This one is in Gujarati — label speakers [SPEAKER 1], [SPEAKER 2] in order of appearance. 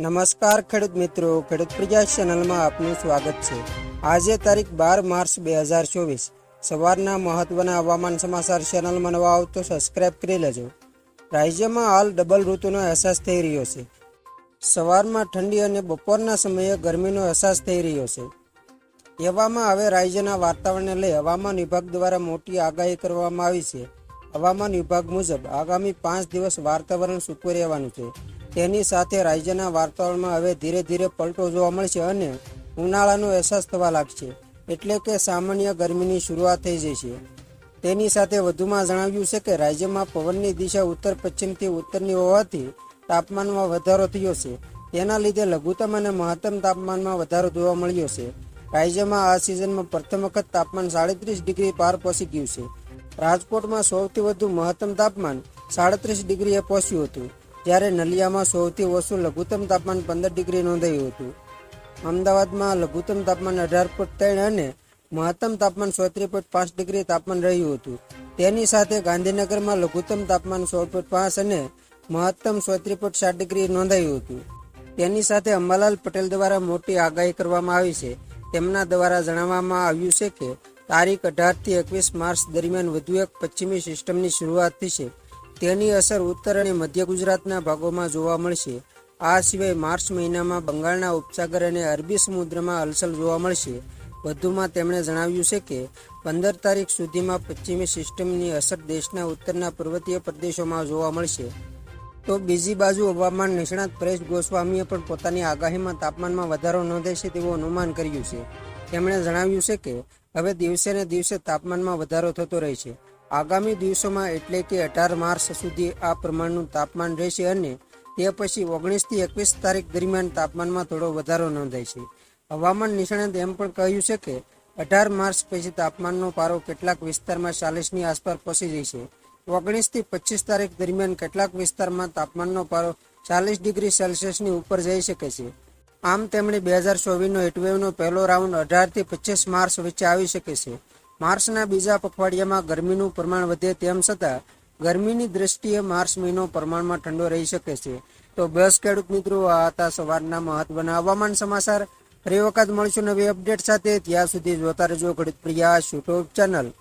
[SPEAKER 1] નમસ્કાર ખેડૂત મિત્રો, ખેડૂત પ્રજા ચેનલમાં આપનું સ્વાગત છે. આજે તારીખ બાર માર્ચ બે હજાર ચોવીસ. સવારના મહત્વના હવામાન સમાચાર ચેનલમાં નવા આવ તો સબસ્ક્રાઇબ કરી લેજો. રાજ્યમાં હાલ ડબલ ઋતુનો અહેસાસ થઈ રહ્યો છે. સવારમાં ઠંડી અને બપોરના સમયે ગરમીનો અહેસાસ થઈ રહ્યો છે. એવામાં હવે રાજ્યના વાતાવરણને લઈ હવામાન વિભાગ દ્વારા મોટી આગાહી કરવામાં આવી છે. હવામાન વિભાગ મુજબ આગામી પાંચ દિવસ વાતાવરણ સૂકું રહેવાનું છે. તેની સાથે રાજ્યના વાતાવરણમાં હવે ધીરે ધીરે પલટો જોવા મળશે અને ઉનાળાનો અહેસાસ થવા લાગશે. એટલે કે સામાન્ય ગરમીની શરૂઆત થઈ જશે તેની સાથે વધુમાં જણાવ્યું છે કે રાજ્યમાં પવનની દિશા ઉત્તર પશ્ચિમથી ઉત્તરની હોવાથી તાપમાનમાં વધારો થયો છે. તેના લીધે લઘુત્તમ અને મહત્તમ તાપમાનમાં વધારો જોવા મળ્યો છે. રાજ્યમાં આ સિઝનમાં પ્રથમ વખત તાપમાન સાડત્રીસ ડિગ્રી પાર પહોંચી ગયું છે. રાજકોટમાં સૌથી વધુ મહત્તમ તાપમાન સાડત્રીસ ડિગ્રીએ પહોંચ્યું હતું. જ્યારે નલિયામાં સૌથી ઓછું લઘુત્તમ તાપમાન પંદર ડિગ્રી નોંધાયું હતું. અમદાવાદમાં લઘુત્તમ તાપમાન અઢાર પોઈન્ટ ત્રણ અને મહત્તમ તાપમાન ચોત્રીસ પોઈન્ટ પાંચ ડિગ્રી તાપમાન રહ્યું હતું. તેની સાથે ગાંધીનગરમાં લઘુત્તમ તાપમાન સોળ પોઈન્ટ પાંચ અને મહત્તમ ચોત્રીસ પોઈન્ટ સાત ડિગ્રી નોંધાયું હતું. તેની સાથે અંબાલાલ પટેલ દ્વારા મોટી આગાહી કરવામાં આવી છે. તેમના દ્વારા જણાવવામાં આવ્યું છે કે તારીખ અઢારથી એકવીસ માર્ચ દરમિયાન વધુ એક પશ્ચિમી સિસ્ટમની શરૂઆત થશે. તેની અસર ઉત્તર અને મધ્ય ગુજરાતના ભાગોમાં જોવા મળશે. આ સિવાય માર્ચ મહિનામાં બંગાળના ઉપસાગર અને અરબી સમુદ્રમાં હલચલ જોવા મળશે. વધુમાં તેમણે જણાવ્યું છે કે, પંદર તારીખ સુધીમાં પશ્ચિમી સિસ્ટમની અસર દેશના ઉત્તરના પર્વતીય પ્રદેશોમાં જોવા મળશે. તો બીજી બાજુ હવામાન નિષ્ણાત પરેશ ગોસ્વામીએ પણ પોતાની આગાહીમાં તાપમાનમાં વધારો નોંધાશે તેવું અનુમાન કર્યું છે. તેમણે જણાવ્યું છે કે, હવે દિવસે ને દિવસે તાપમાનમાં વધારો થતો રહેશે આગામી દિવસોમાં એટલે કે અઢાર માર્ચ સુધી આ પ્રમાણનું તાપમાન રહેશે અને તે પછી ઓગણીસથી એકવીસ તારીખ દરમિયાન તાપમાનમાં થોડો વધારો નોંધાય છે. હવામાન નિષ્ણાત એમ પણ કહ્યું છે કે અઢાર માર્ચ પછી તાપમાનનો પારો કેટલાક વિસ્તારમાં ચાલીસની આસપાસ પહોંચી જશે ઓગણીસથી પચીસ તારીખ દરમિયાન કેટલાક વિસ્તારમાં તાપમાનનો પારો ચાલીસ ડિગ્રી સેલ્સિયસની ઉપર જઈ શકે છે. આમ તેમણે બે હજાર ચોવીસનો હીટવેવનો પહેલો રાઉન્ડ અઢારથી પચીસ માર્ચ વચ્ચે આવી શકે છે. માર્ચના બીજા પખવાડિયામાં ગરમીનું પ્રમાણ વધે તેમ છતાં, ગરમીની દ્રષ્ટિએ માર્ચ મહિનો પ્રમાણમાં ઠંડો રહી શકે છે. તો બસ ખેડૂત મિત્રો, આ હતા સવારના મહત્વના હવામાન સમાચાર. ફરી વખત મળીશું નવી અપડેટ સાથે. ત્યાં સુધી જોતા રહેજો ખેડૂત પ્રિયા, યુટ્યુબ ચેનલ.